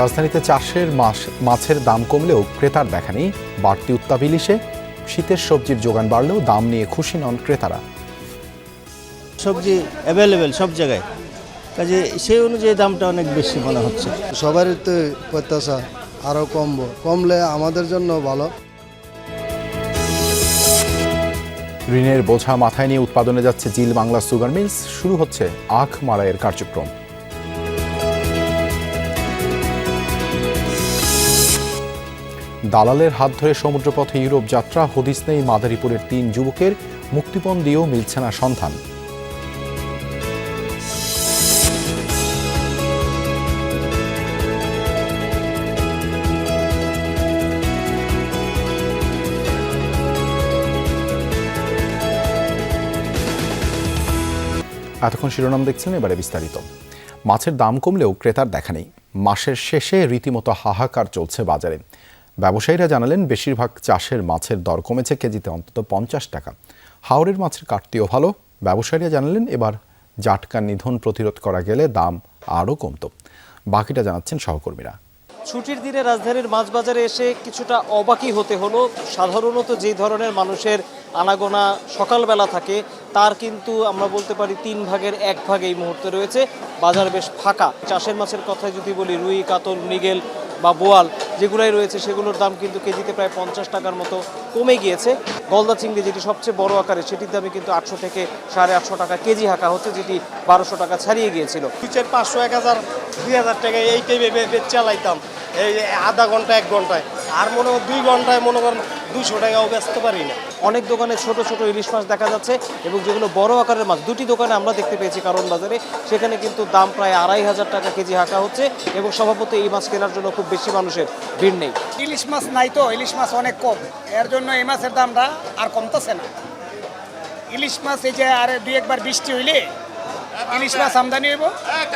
রাজধানীতে চাষের মাছ মাছের দাম কমলেও ক্রেতার দেখা নেই। বাড়তি উত্তাপ ইলিশে শীতের সবজির যোগান বাড়লেও দাম নিয়ে খুশি নন ক্রেতারা। সবজি অ্যাভেলেবেল সব জায়গায়। কাজে সেই অনুযায়ী দামটা অনেক বেশি মনে হচ্ছে। সবারই তো প্রত্যাশা আরও কমবো। কমলে আমাদের জন্য ভালো। ঋণের বোঝা মাথায় নিয়ে উৎপাদনে যাচ্ছে জিল বাংলা সুগার মিলস। শুরু হচ্ছে আখ মারাইয়ের কার্যক্রম। দালালের হাত ধরে সমুদ্রপথে ইউরোপ যাত্রা, হদিস নেই মাদারীপুরের তিন যুবকের, মুক্তিপণ দিয়েও মিলছে না সন্ধান। এতক্ষণ শিরোনাম দেখছেন এবারে বিস্তারিত। মাছের দাম কমলেও ক্রেতার দেখা নেই। মাসের শেষে রীতিমতো হাহাকার চলছে বাজারে। ব্যবসায়ীরা জানালেন, বেশিরভাগ চাষের মাছের দর কমেছে, কেজিতে অন্তত পঞ্চাশ টাকা। হাওড়ের মাছের কাটতিও ভালো। ব্যবসায়ীরা জানালেন, এবার জাটকা নিধন প্রতিরোধ করা গেলে দাম আরও কমতো। বাকিটা জানাচ্ছেন সহকর্মীরা। ছুটির দিনে রাজধানীর মাছ বাজারে এসে কিছুটা অবাকি হতে হলো। সাধারণত যে ধরনের মানুষের আনাগোনা সকালবেলা থাকে, তার কিন্তু আমরা বলতে পারি তিন ভাগের এক ভাগ এই মুহূর্তে রয়েছে। বাজার বেশ ফাঁকা। চাষের মাছের কথা যদি বলি, রুই, কাতল, মৃগেল বা বোয়াল যেগুলাই রয়েছে সেগুলোর দাম কিন্তু কেজিতে প্রায় পঞ্চাশ টাকার মতো কমে গিয়েছে। গলদা চিংড়ি যেটি সবচেয়ে বড় আকারে, সেটির দামে কিন্তু আটশো থেকে সাড়ে আটশো টাকা কেজি হাঁকা হচ্ছে, যেটি বারোশো টাকা ছাড়িয়ে গিয়েছিল। পাঁচশো, এক হাজার, দুই হাজার টাকা এই টাইপে চালাইতাম। এই আধা ঘণ্টা, এক ঘন্টায়। আর মনে হয় দুই ঘন্টায় মনে করেন দুশো টাকাও বেচতে পারি না। অনেক দোকানে ছোট ছোট ইলিশ মাছ দেখা যাচ্ছে এবং যেগুলো বড় আকারের মাছ, দুটি দোকানে আমরা দেখতে পেয়েছি কারণ বাজারে। সেখানে কিন্তু দাম প্রায় আড়াই হাজার টাকা কেজি হাঁকা হচ্ছে এবং স্বভাবত এই মাছ কেনার জন্য খুব বেশি মানুষের ভিড় নেই। ইলিশ মাছ নাই তো, ইলিশ মাছ অনেক কম। এর জন্য এই মাছের দামটা আর কমতেছে না। ইলিশ মাছ এই যে আর দুই একবার বৃষ্টি হইলে ইলিশ মাছ আমদানি হইব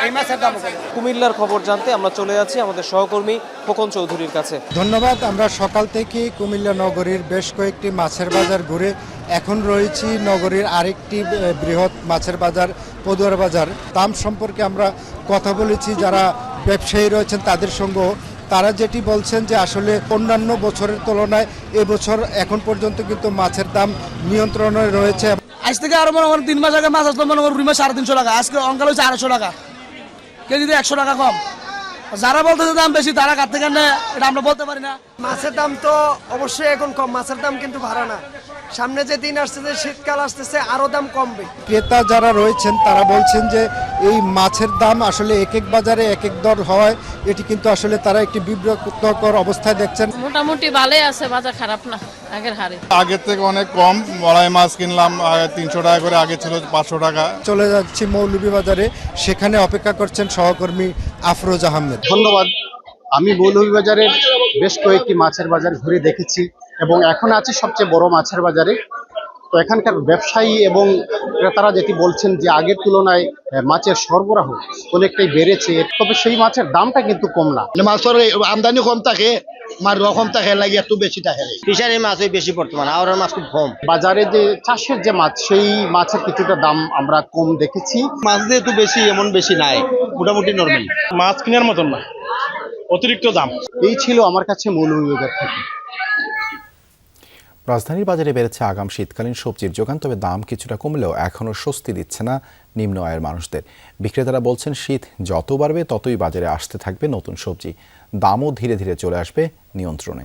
এই মাছের দাম কুমিল্লার খবর জানতে আমরা চলে যাচ্ছি আমাদের সহকর্মী খোকন চৌধুরীর কাছে। ধন্যবাদ আমরা সকাল থেকেই কুমিল্লা নগরীর বেশ কয়েকটি মাছের বাজার ঘুরে এখন রয়েছি নগরীর আরেকটি বৃহৎ মাছের বাজার পদুয়ার বাজার। দাম সম্পর্কে আমরা কথা বলেছি যারা ব্যবসায়ী রয়েছেন তাদের সঙ্গেও তারা যেটি বলছেন যে আসলে অন্যান্য বছরের তুলনায় এবছর এখন পর্যন্ত কিন্তু মাছের দাম নিয়ন্ত্রণে রয়েছে। আজ থেকে আরও মনে করেন তিন মাস আগে মাছ আসলো, মনে করেন রুই সাড়ে তিনশো টাকা। আজকে অঙ্কাল হচ্ছে আড়াইশো টাকা। কেজিতে একশো টাকা কম। যারা বলতেছে দাম বেশি, তারা কার থেকে এটা আমরা বলতে পারি না। মাছের দাম তো অবশ্যই এখন কম মাছের দাম কিন্তু ভাড়া না। সামনে যে দিন আসতেছে শীতকাল আসতেছে আরও দাম কমবে। ক্রেতা যারা রয়েছেন তারা বলছেন যে এই মাছের দাম আসলে এক এক বাজারে এক এক দর হয়। এটি কিন্তু আসলে তারা একটি বিব্রতকর অবস্থায় দেখছেন। মোটামুটি ভালোই আছে বাজার খারাপ না আগের হারে। আগের থেকে অনেক কম বড়াই মাছ কিনলাম তিনশো টাকা করে আগে ছিল পাঁচশো টাকা। চলে যাচ্ছি মৌলভীবাজারে। সেখানে অপেক্ষা করছেন সহকর্মী আফরোজ আহমেদ। ধন্যবাদ। আমি মৌলভীবাজারের বেশ কয়েকটি মাছের বাজার ঘুরে দেখেছি এবং এখন আছে সবচেয়ে বড় মাছের বাজারে। তো এখানকার ব্যবসায়ী এবং ক্রেতারা যেটি বলছেন যে আগের তুলনায় মাছের সরবরাহ অনেকটাই বেড়েছে তবে সেই মাছের দামটা কিন্তু কম না। মাছের আমদানি কম থাকে মার কম থাকে লাগে একটু বেশি থাকে। ফিশারি মাছই বেশি বর্তমান আওয়ার মাছ খুব কম। বাজারে যে চাষের যে মাছ সেই মাছের কিছুটা দাম আমরা কম দেখেছি। মাছ দিয়ে একটু বেশি এমন বেশি নাই মোটামুটি নর্মাল মাছ কেনার মতন না। অতিরিক্ত দাম। এই ছিল আমার কাছে মৌলভীবাজার থেকে। রাজধানীর বাজারে বেড়েছে আগাম শীতকালীন সবজির যোগান তবে দাম কিছুটা কমলেও এখনও স্বস্তি দিচ্ছে না নিম্ন আয়ের মানুষদের। বিক্রেতারা বলছেন শীত যত বাড়বে ততই বাজারে আসতে থাকবে নতুন সবজি। দামও ধীরে ধীরে চলে আসবে নিয়ন্ত্রণে।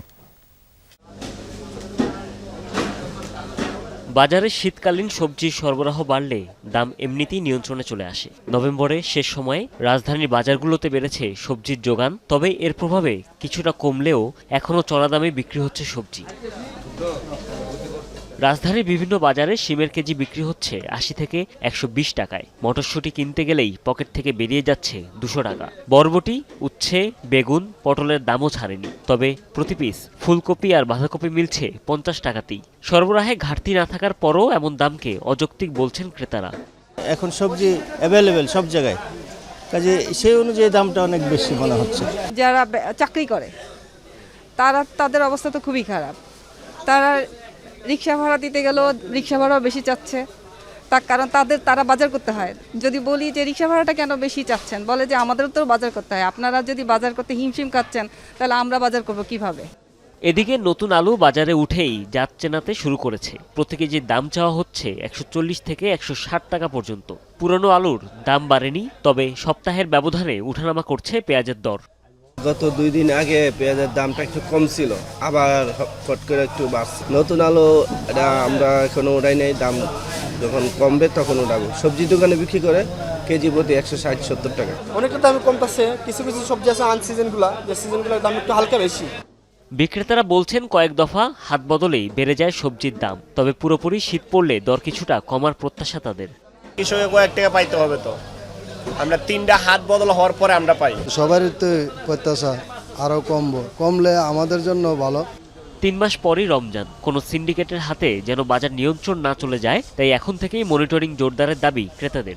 বাজারে শীতকালীন সবজির সরবরাহ বাড়লে দাম এমনিতেই নিয়ন্ত্রণে চলে আসে। নভেম্বরে শেষ সময়ে রাজধানীর বাজারগুলোতে বেড়েছে সবজির যোগান, তবে এর প্রভাবে কিছুটা কমলেও এখনও চড়া দামে বিক্রি হচ্ছে সবজি। রাজধানীর বিভিন্ন বাজারে শিমের কেজি বিক্রি হচ্ছে আশি থেকে একশো বিশ টাকায়। মটরশুঁটি কিনতে গেলেই পকেট থেকে বেরিয়ে যাচ্ছে দুশো টাকা। বরবটি উচ্ছে বেগুন পটলের দামও ছাড়েনি। তবে প্রতি পিস ফুলকপি আর বাঁধাকপি মিলছে পঞ্চাশ টাকাতেই। সরবরাহে ঘাটতি না থাকার পরও এমন দামকে অযৌক্তিক বলছেন ক্রেতারা। এখন সবজি অ্যাভেলেবেল সব জায়গায়। কাজে সেই অনুযায়ী দামটা অনেক বেশি মনে হচ্ছে। যারা চাকরি করে তারা তাদের অবস্থা তো খুবই খারাপ। তারা রিক্সা ভাড়া দিতে গেলেও রিক্সা ভাড়াও বেশি চাচ্ছে। তার কারণ তাদের, তারা বাজার করতে হয়। যদি বলি যে রিক্সা ভাড়াটা কেন বেশি চাচ্ছেন, বলে যে আমাদেরও তো বাজার করতে হয়। আপনারা যদি বাজার করতে হিমশিম খাচ্ছেন, তাহলে আমরা বাজার করব কীভাবে? এদিকে নতুন আলু বাজারে উঠেই জাত চেনাতে শুরু করেছে। প্রতি কেজির দাম চাওয়া হচ্ছে একশো চল্লিশ থেকে একশো ষাট টাকা পর্যন্ত। পুরনো আলুর দাম বাড়েনি, তবে সপ্তাহের ব্যবধানে উঠানামা করছে পেঁয়াজের দর। গত দুই দিন আগে পেঁয়াজের দামটা একটু কম ছিল আবার ফট করে একটু বাড়ছে। নতুন আলো এটা আমরা এখনও ওটাই নেই দাম যখন কমবে তখন ওঠাবো সবজি দোকানে বিক্রি করে কেজি প্রতি একশো ষাট সত্তর টাকা। অনেকটা দাম কমতেছে কিছু কিছু সবজি আছে আন সিজনগুলা যে সিজনগুলোর দাম একটু হালকা বেশি। বিক্রেতারা বলছেন কয়েক দফা হাত বদলেই বেড়ে যায় সবজির দাম তবে পুরোপুরি শীত পড়লে দর কিছুটা কমার প্রত্যাশা তাদের। কৃষকের কয়েক টাকা পাইতে হবে তো। আমরা তিনটা হাত বদল হওয়ার পরে আমরা পাই। সবারই তো প্রত্যাশা আরও কমবো। কমলে আমাদের জন্য ভালো। তিন মাস পরই রমজান। কোনো সিন্ডিকেটের হাতে যেন বাজার নিয়ন্ত্রণ না চলে যায় তাই এখন থেকেই মনিটরিং জোরদারের দাবি ক্রেতাদের।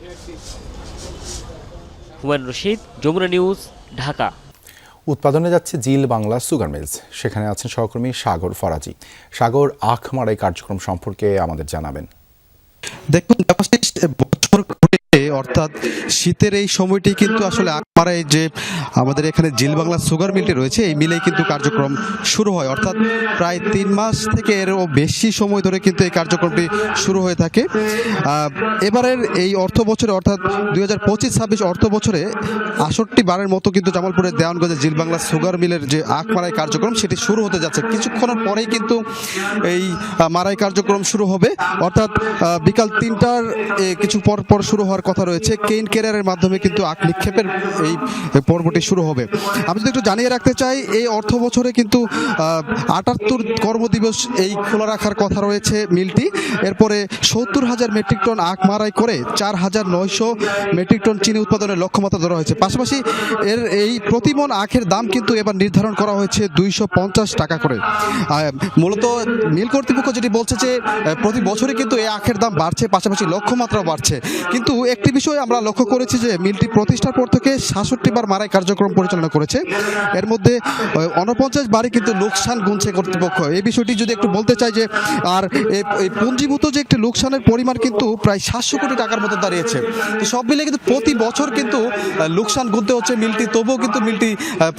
হুমায়ুন রশিদ যমুনা নিউজ ঢাকা। উৎপাদনে যাচ্ছে জিল বাংলা সুগার মিলস। সেখানে আছেন সহকর্মী সাগর ফরাজি। সাগর আখ মারাই কার্যক্রম সম্পর্কে আমাদের জানাবেন। দেখুন বছর অর্থাৎ শীতের এই সময়টি কিন্তু আসলে আকমারায় যে আমাদের এখানে জিল বাংলা সুগার মিলটি রয়েছে, এই মিলেই কিন্তু কার্যক্রম শুরু হয়। অর্থাৎ প্রায় তিন মাস থেকে এরও বেশি সময় ধরে কিন্তু এই কার্যক্রমটি শুরু হয়ে থাকে। এবারের এই অর্থ বছরে অর্থাৎ দুই হাজার পঁচিশ ছাব্বিশ অর্থ বছরে আষট্টি বারের মতো কিন্তু জামালপুরের দেওয়ানগঞ্জে জিল বাংলা সুগার মিলের যে আখ মারাই কার্যক্রম, সেটি শুরু হতে যাচ্ছে। কিছুক্ষণের পরেই কিন্তু এই মারাই কার্যক্রম শুরু হবে। অর্থাৎ বিকাল তিনটার কিছু পর পর শুরু হওয়ার কথা রয়েছে। কেইন কেরিয়ারের মাধ্যমে কিন্তু আখ নিক্ষেপের এই পর্বটি শুরু হবে। আমি যদি একটু জানিয়ে রাখতে চাই, এই অর্থ বছরে কিন্তু আটাত্তর কর্মদিবস এই খোলা রাখার কথা রয়েছে মিলটি। এরপরে সত্তর হাজার মেট্রিক টন আখ মারাই করে চার হাজার নয়শো মেট্রিক টন চিনি উৎপাদনের লক্ষ্যমাত্রা ধরা হয়েছে। পাশাপাশি এর এই প্রতিমন আখের দাম কিন্তু এবার নির্ধারণ করা হয়েছে দুইশো পঞ্চাশ টাকা করে। মূলত মিল কর্তৃপক্ষ যেটি বলছে যে প্রতি বছরই কিন্তু এই আখের দাম বাড়ছে, পাশাপাশি লক্ষ্যমাত্রাও বাড়ছে। কিন্তু একটি বিষয় আমরা লক্ষ্য করেছি যে মিলটি প্রতিষ্ঠার পর থেকে সাতষট্টি বার মারাই কার্যক্রম পরিচালনা করেছে। এর মধ্যে অনপঞ্চাশ বারে কিন্তু লোকসান গুনছে কর্তৃপক্ষ। এই বিষয়টি যদি একটু বলতে চাই যে, আর এই পুঞ্জীভূত যে একটি লোকসানের পরিমাণ কিন্তু প্রায় সাতশো কোটি টাকার মতো দাঁড়িয়েছে। তো সব মিলে কিন্তু প্রতি বছর কিন্তু লোকসান গুনতে হচ্ছে মিলটি, তবুও কিন্তু মিলটি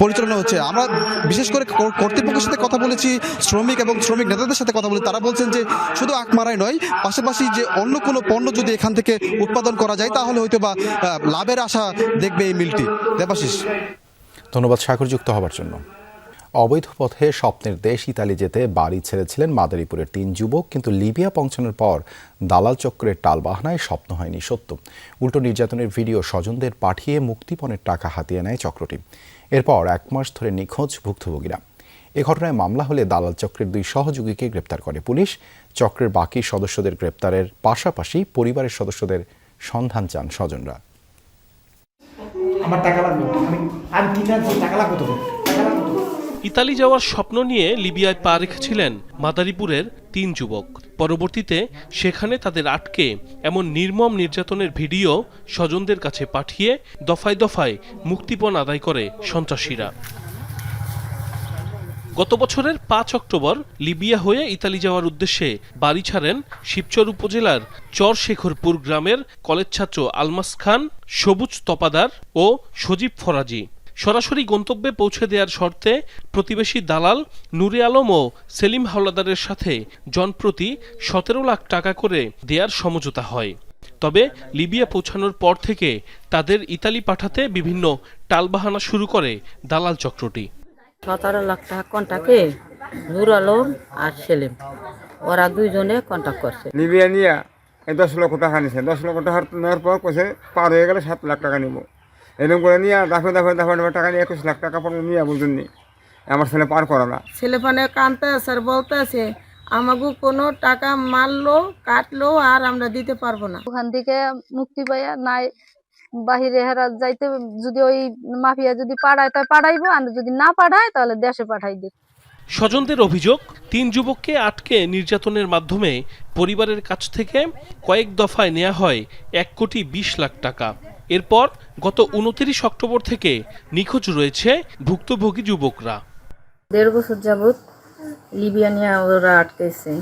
পরিচালনা হচ্ছে। আমরা বিশেষ করে কর্তৃপক্ষের সাথে কথা বলেছি, শ্রমিক এবং শ্রমিক নেতাদের সাথে কথা বলি, তারা বলছেন যে, শুধু আখ মারাই নয়, পাশাপাশি যে অন্য কোনো পণ্য যদি এখান থেকে উৎপাদন করা যায়, তাহলে হয়তো বা লাভের আশা দেখবে এই মিলটি। দেবাশিস। ধন্যবাদ সাগর যুক্ত হবার জন্য। অবৈধ পথে স্বপ্নের দেশ ইতালি যেতে বাড়ি ছেড়েছিলেন মাদারীপুরের তিন যুবক, কিন্তু লিবিয়া পৌঁছানোর পর দালাল চক্রের টালবাহানায় স্বপ্ন হয়নি সত্য। উল্টো নির্যাতনের ভিডিও স্বজনদের পাঠিয়ে মুক্তিপণের টাকা হাতিয়ে নেয় চক্রটি। এরপর এক মাস ধরে নিখোঁজ ভুক্তভোগীরা। এ ঘটনায় মামলা হলে দালাল চক্রের দুই সহযোগীকে গ্রেপ্তার করে পুলিশ। চক্রের বাকি সদস্যদের গ্রেপ্তারের পাশাপাশি পরিবারের সদস্যদের সন্ধান চান স্বজনরা। আমার টাকা লাগবে। আমি আমি কিনে আনছি টাকা লাগবে তো টাকা লাগবে তো ইতালি যাওয়ার স্বপ্ন নিয়ে লিবিয়ায় পা রেখেছিলেন মাদারীপুরের তিন যুবক। পরবর্তীতে সেখানে তাদের আটকে এমন নির্মম নির্যাতনের ভিডিও স্বজনদের কাছে পাঠিয়ে দফায় দফায় মুক্তিপণ আদায় করে সন্ত্রাসীরা। গত বছরের পাঁচ অক্টোবর লিবিয়া হয়ে ইতালি যাওয়ার উদ্দেশ্যে বাড়ি ছাড়েন শিবচর উপজেলার চরশেখরপুর গ্রামের কলেজ ছাত্র আলমাস খান, সবুজ তপাদার ও সজীব ফরাজি। সরাসরি গন্তব্যে পৌঁছে দেওয়ার শর্তে প্রতিবেশী দালাল নুরে আলম ও সেলিম হাওলাদারের সাথে জনপ্রতি সতেরো লাখ টাকা করে দেয়ার সমঝোতা হয়। তবে লিবিয়া পৌঁছানোর পর থেকে তাদের ইতালি পাঠাতে বিভিন্ন টালবাহানা শুরু করে দালাল চক্রটি। সতেরো লাখ টাকা কন্টাকে নূর আলম আর সেলিম। ওরা দুইজনে কন্ট্যাক্ট করছে। নিবিয়া নিয়া এই দশ লক্ষ টাকা নিছে। দশ লক্ষ টাকা নেওয়ার পর কইছে পার হয়ে গেলে সাত লাখ টাকা নিব। এরকম করে নিয়ে দাফে দাফে দাফে দাফে টাকা নিয়ে একুশ লাখ টাকা পর্যন্ত নিয়ে বলতেন নি। আমার ছেলে পার করে না। ছেলেফানে কানতে আছে আর বলতে আছে আমাকে কোনো টাকা মারলো কাটলো আর আমরা দিতে পারব না। ওখান থেকে মুক্তি পাইয়া নাই বাহিরে হেরা যাইতে যদি ওই মাফিয়া যদি পাড়ায় তাই পাঠাইবো আর যদি না পাঠায় তাহলে দেশে পাঠাই দিবে। স্বজনদের অভিযোগ তিন যুবককে আটকে নির্যাতনের মাধ্যমে পরিবারের কাছ থেকে কয়েক দফায় নেওয়া হয় এক কোটি বিশ লাখ টাকা। এরপর গত উনতিরিশ অক্টোবর থেকে নিখোঁজ রয়েছে ভুক্তভোগী যুবকরা। দেড় বছর যাবত লিবিয়া নিয়ে ওরা আটকেছে।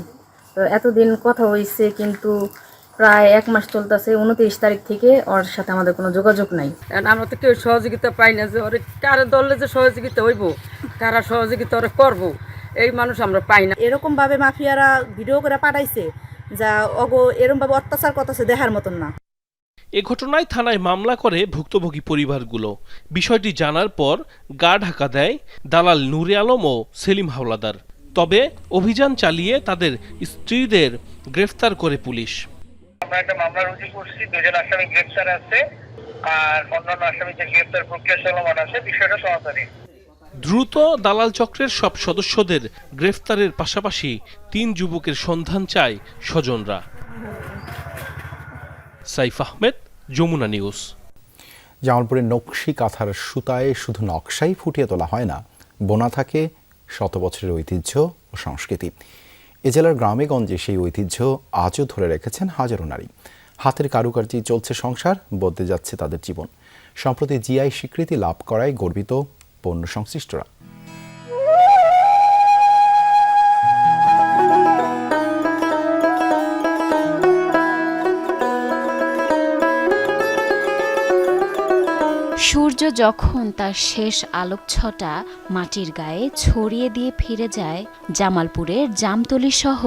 তো এতদিন কথা হয়েছে কিন্তু প্রায় এক মাস চলতেছে উনত্রিশ তারিখ থেকে ওর সাথে আমাদের কোনো যোগাযোগ নাই। আমরা তো কেউ সহযোগিতা পাই না যে ওরে কারে দললে যে সহযোগিতা হইব কারা সহযোগিতা ওরা করব এই মানুষ আমরা পাই না। এরকম ভাবে মাফিয়ারা ভিডিও করে পাঠাইছে যা অগো এরকম ভাবে অত্যাচার করতেছে দেখার মতন না। এ ঘটনায় থানায় মামলা করে ভুক্তভোগী পরিবারগুলো। বিষয়টি জানার পর গা ঢাকা দেয় দালাল নূরে আলম ও সেলিম হাওলাদার। তবে অভিযান চালিয়ে তাদের স্ত্রীদের গ্রেফতার করে পুলিশ। আমরা একটা মামলা রুজু করছি দুজন আসামি গ্রেপ্তার আছে আর অন্যান্য আসামিদের গ্রেপ্তার প্রক্রিয়া চলমান আছে বিষয়টা তাড়াতাড়ি দ্রুত দালাল চক্রের সব সদস্যদের গ্রেফতারের পাশাপাশি তিন যুবকের সন্ধান চায় স্বজনরা। সাইফ আহমেদ যমুনা নিউজ। জামালপুরের নকশি কাঁথার সুতায় শুধু নকশাই ফুটিয়ে তোলা হয় না বোনা থাকে শত বছরের ঐতিহ্য ও সংস্কৃতি। এ জেলার গ্রামে গঞ্জে সেই ঐতিহ্য আজও ধরে রেখেছেন হাজারো নারী। হাতের কারুকার্যে চলছে সংসার, বদলে যাচ্ছে তাদের জীবন। সম্প্রতি জিআই স্বীকৃতি লাভ করায় গর্বিত পণ্য সংশ্লিষ্টরা। সূর্য যখন তার শেষ আলোকছটা মাটির গায়ে ছড়িয়ে দিয়ে ফিরে যায়, জামালপুরের জামতলি সহ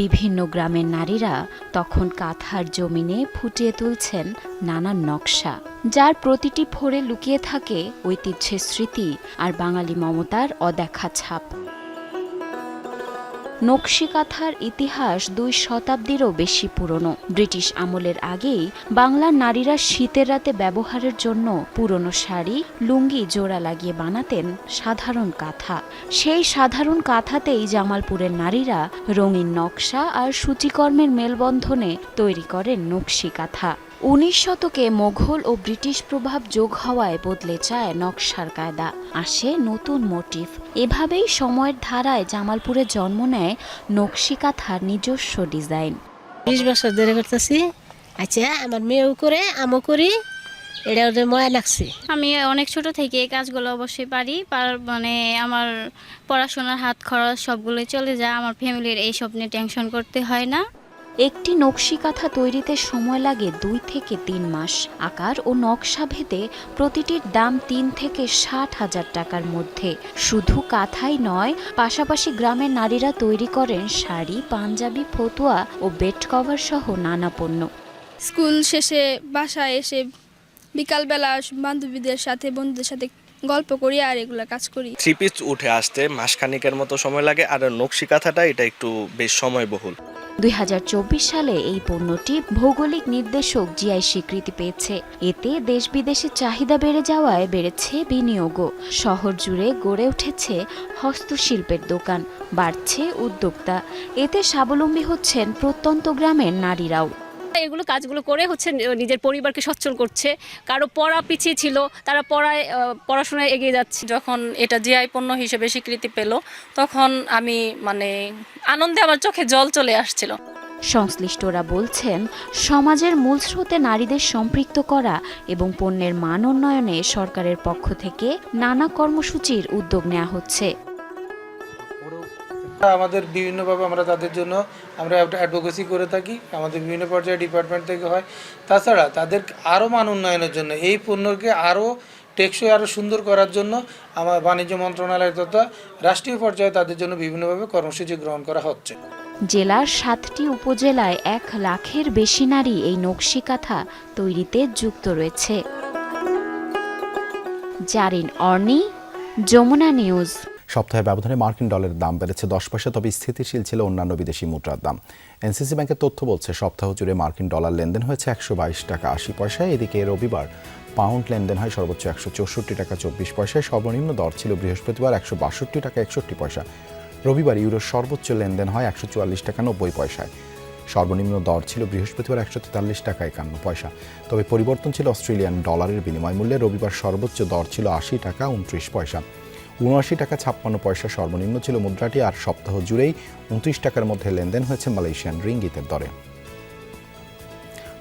বিভিন্ন গ্রামের নারীরা তখন কাঁথার জমিনে ফুটিয়ে তুলছেন নানান নকশা। যার প্রতিটি ফোরে লুকিয়ে থাকে ঐতিহ্যের স্মৃতি আর বাঙালি মমতার অদেখা ছাপ। নকশি কাঁথার ইতিহাস দুই শতাব্দীরও বেশি পুরনো। ব্রিটিশ আমলের আগেই বাংলার নারীরা শীতের রাতে ব্যবহারের জন্য পুরনো শাড়ি, লুঙ্গি জোড়া লাগিয়ে বানাতেন সাধারণ কাঁথা। সেই সাধারণ কাঁথাতেই জামালপুরের নারীরা রঙিন নকশা আর সূচিকর্মের মেলবন্ধনে তৈরি করেন নকশি কাঁথা উনিশ শতকে মোঘল ও ব্রিটিশ প্রভাব যোগ হওয়ায় বদলে যায় নকশার কায়দা। আসে নতুন মোটিভ এভাবেই সময়ের ধারায় জামালপুরে জন্ম নেয় নকশি কাঁথার নিজস্ব ডিজাইন। বিশ বছর ধরে করতেছি। আচ্ছা আমার মেয়েও করে আমও করি। এটা ওদের ময়া লাগছে। আমি অনেক ছোট থেকে এই কাজগুলো অবশ্যই পারি। পার মানে আমার পড়াশোনার হাত খরচ সবগুলোই চলে যায়। আমার ফ্যামিলির এই সব নিয়ে টেনশন করতে হয় না। একটি নকশি কাঁথা তৈরিতে সময় লাগে দুই থেকে তিন মাস। আকার ও নকশা ভেদে প্রতিটির দাম তিন থেকে ষাট হাজার টাকার মধ্যে। শুধু কাঁথাই নয় পাশাপাশি গ্রামের নারীরা তৈরি করেন শাড়ি পাঞ্জাবি ফতুয়া ও বেড কভার সহ নানা পণ্য। স্কুল শেষে বাসায় এসে বিকালবেলা বান্ধবীদের সাথে বন্ধুদের সাথে গল্প করি আর এগুলো কাজ করি। থ্রি পিস উঠে আসতে মাসখানিকের মতো সময় লাগে আর নকশি কাঁথাটা এটা একটু বেশ সময়বহুল। দুই হাজার চব্বিশ সালে এই পণ্যটি ভৌগোলিক নির্দেশক জিআই স্বীকৃতি পেয়েছে। এতে দেশ বিদেশে চাহিদা বেড়ে যাওয়ায় বেড়েছে বিনিয়োগও। শহর জুড়ে গড়ে উঠেছে হস্তশিল্পের দোকান, বাড়ছে উদ্যোক্তা। এতে স্বাবলম্বী হচ্ছেন প্রত্যন্ত গ্রামের নারীরাও। এগুলো কাজগুলো করে হচ্ছে নিজের পরিবারকে সচ্ছল করছে। কারও পড়া পিছিয়ে ছিল, তারা পড়ায় পড়াশোনায় এগিয়ে যাচ্ছে। যখন এটা জিআই পণ্য হিসেবে স্বীকৃতি পেল, তখন আমি মানে আনন্দে আমার চোখে জল চলে আসছিল। সংশ্লিষ্টরা বলছেন, সমাজের মূল স্রোতে নারীদের সম্পৃক্ত করা এবং পণ্যের মান উন্নয়নে সরকারের পক্ষ থেকে নানা কর্মসূচির উদ্যোগ নেওয়া হচ্ছে। আমাদের বিভিন্নভাবে আমরা তাদের জন্য আমরা অ্যাডভোকেসি করে থাকি, আমাদের বিভিন্ন পর্যায়ে ডিপার্টমেন্ট থেকে হয়। তাছাড়া তাদের আরও মান উন্নয়নের জন্য, এই পণ্যকে আরও টেকসই, আরও সুন্দর করার জন্য আমার বাণিজ্য মন্ত্রণালয় তথা রাষ্ট্রীয় পর্যায়ে তাদের জন্য বিভিন্নভাবে কর্মসূচি গ্রহণ করা হচ্ছে। জেলার সাতটি উপজেলায় এক লাখের বেশি নারী এই নকশি কাঁথা তৈরিতে যুক্ত রয়েছে। জারিন অর্নি, যমুনা নিউজ। সপ্তাহে ব্যবধানে মার্কিন ডলারের দাম বেড়েছে দশ পয়সা, তবে স্থিতিশীল ছিল অন্যান্য বিদেশি মুদ্রার দাম। এনসিসি ব্যাংকের তথ্য বলছে, সপ্তাহ জুড়ে মার্কিন ডলার লেনদেন হয়েছে একশো বাইশ টাকা আশি পয়সায় এদিকে রবিবার পাউন্ড লেনদেন হয় সর্বোচ্চ একশো চৌষট্টি টাকা চব্বিশ পয়সায় সর্বনিম্ন দর ছিল বৃহস্পতিবার একশো বাষট্টি টাকা একষট্টি পয়সা। রবিবার ইউরোর সর্বোচ্চ লেনদেন হয় একশো চুয়াল্লিশ টাকা নব্বই পয়সায়। সর্বনিম্ন দর ছিল বৃহস্পতিবার একশো তেতাল্লিশ টাকা একান্ন পয়সা। তবে পরিবর্তন ছিল অস্ট্রেলিয়ান ডলারের বিনিময় মূল্যে। রবিবার সর্বোচ্চ দর ছিল আশি টাকা উনত্রিশ পয়সা। উনআশি টাকা ছাপ্পান্ন পয়সা সর্বনিম্ন ছিল মুদ্রাটি, আর সপ্তাহ জুড়েই উনত্রিশ টাকার মধ্যে লেনদেন হয়েছে মালয়েশিয়ান রিঙ্গিতের দরে।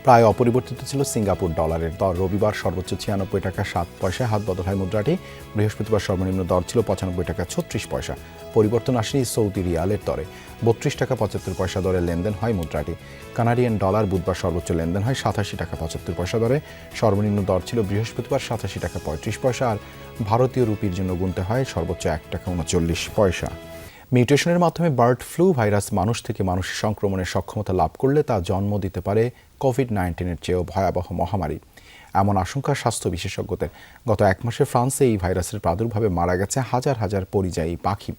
প্রায় অপরিবর্তিত ছিল সিঙ্গাপুর ডলারের দর। রবিবার সর্বোচ্চ ছিয়ানব্বই টাকা সাত পয়সায় হাত বদল হয় মুদ্রাটি। বৃহস্পতিবার সর্বনিম্ন দর ছিল পঁচানব্বই টাকা ছত্রিশ পয়সা। পরিবর্তন আসে সৌদি রিয়ালের দরে। বত্রিশ টাকা পঁচাত্তর পয়সা দরে লেনদেন হয় মুদ্রাটি। কানাডিয়ান ডলার বুধবার সর্বোচ্চ লেনদেন হয় সাতাশি টাকা পঁচাত্তর পয়সা দরে। সর্বনিম্ন দর ছিল বৃহস্পতিবার সাতাশি টাকা পঁয়ত্রিশ পয়সা। আর ভারতীয় রুপির জন্য গুনতে হয় সর্বোচ্চ এক টাকা উনচল্লিশ পয়সা। মিউটেশনের মাধ্যমে বার্ড ফ্লু ভাইরাস মানুষ থেকে মানুষে সংক্রমণের সক্ষমতা লাভ করলে তা জন্ম দিতে পারে কোভিড নাইন্টিনের চেয়েও ভয়াবহ মহামারী। এমন আশঙ্কা স্বাস্থ্য বিশেষজ্ঞদের। গত এক মাসে ফ্রান্সে এই ভাইরাসের প্রাদুর্ভাবে মারা গেছে হাজার হাজার পরিযায়ী পাখি।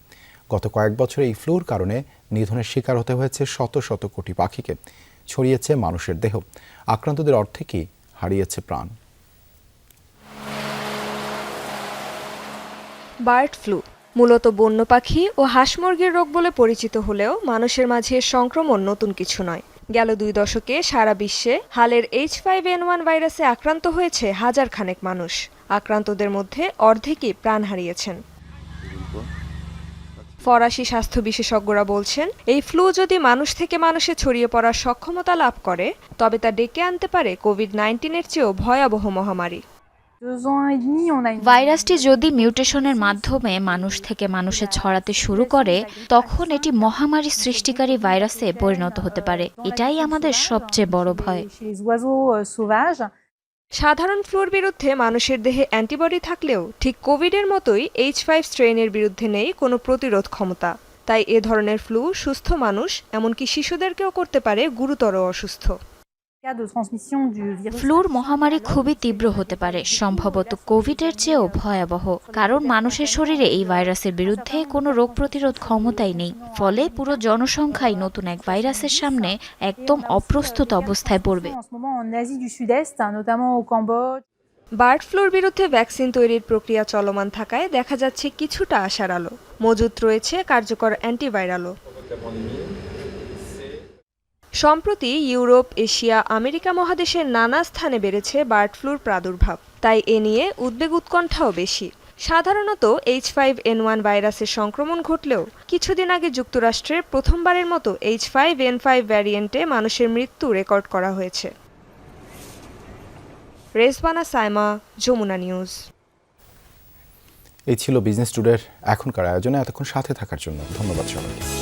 গত কয়েক বছরে এই ফ্লুর কারণে নিধনের শিকার হতে হয়েছে শত শত কোটি পাখিকে। ছড়িয়েছে মানুষের দেহ। আক্রান্তদের অর্ধেকই হারিয়েছে প্রাণ? বার্ড ফ্লু মূলত বন্য পাখি ও হাঁস মুরগির রোগ বলে পরিচিত হলেও মানুষের মাঝে সংক্রমণ নতুন কিছু নয়। গেল দুই দশকে সারা বিশ্বে হালের এইচ ফাইভ এন ওয়ান ভাইরাসে আক্রান্ত হয়েছে হাজার খানেক মানুষ। আক্রান্তদের মধ্যে অর্ধেকই প্রাণ হারিয়েছেন। ফরাসি স্বাস্থ্য বিশেষজ্ঞরা বলছেন, এই ফ্লু যদি মানুষ থেকে মানুষে ছড়িয়ে পড়ার সক্ষমতা লাভ করে, তবে তা ডেকে আনতে পারে কোভিড নাইন্টিনের চেয়েও ভয়াবহ মহামারী। ভাইরাসটি যদি মিউটেশনের মাধ্যমে মানুষ থেকে মানুষে ছড়াতে শুরু করে তখন এটি মহামারী সৃষ্টিকারী ভাইরাসে পরিণত হতে পারে। এটাই আমাদের সবচেয়ে বড় ভয়। সাধারণ ফ্লুর বিরুদ্ধে মানুষের দেহে অ্যান্টিবডি থাকলেও ঠিক কোভিডের মতোই এইচ ফাইভ স্ট্রেনের বিরুদ্ধে নেই কোনো প্রতিরোধ ক্ষমতা। তাই এ ধরনের ফ্লু সুস্থ মানুষ এমনকি শিশুদেরকেও করতে পারে গুরুতর অসুস্থ। ফ্লুর মহামারী খুবই তীব্র হতে পারে সম্ভবত কোভিডের চেয়েও ভয়াবহ কারণ মানুষের শরীরে এই ভাইরাসের বিরুদ্ধে কোনো রোগ প্রতিরোধ ক্ষমতাই নেই। ফলে পুরো জনসংখ্যাই নতুন এক ভাইরাসের সামনে একদম অপ্রস্তুত অবস্থায় পড়বে। বার্ড ফ্লুর বিরুদ্ধে ভ্যাকসিন তৈরির প্রক্রিয়া চলমান থাকায় দেখা যাচ্ছে কিছুটা আশার আলো। মজুত রয়েছে কার্যকর অ্যান্টিভাইরালও। সম্প্রতি ইউরোপ, এশিয়া, আমেরিকা মহাদেশের নানা স্থানে বেড়েছে বার্ড ফ্লুর প্রাদুর্ভাব। তাই এ নিয়ে উদ্বেগ উৎকণ্ঠাও বেশি। সাধারণত এইচ ফাইভ এন ওয়ান ভাইরাসের সংক্রমণ ঘটলেও কিছুদিন আগে যুক্তরাষ্ট্রে প্রথমবারের মতো এইচ ফাইভ এন ফাইভ ভ্যারিয়েন্টে মানুষের মৃত্যু রেকর্ড করা হয়েছে। রেসবানা সাইমা, যমুনা নিউজ। এই ছিল বিজনেস টুডের এখনকার আয়োজনে, এতক্ষণ সাথে থাকার জন্য ধন্যবাদ সবাইকে।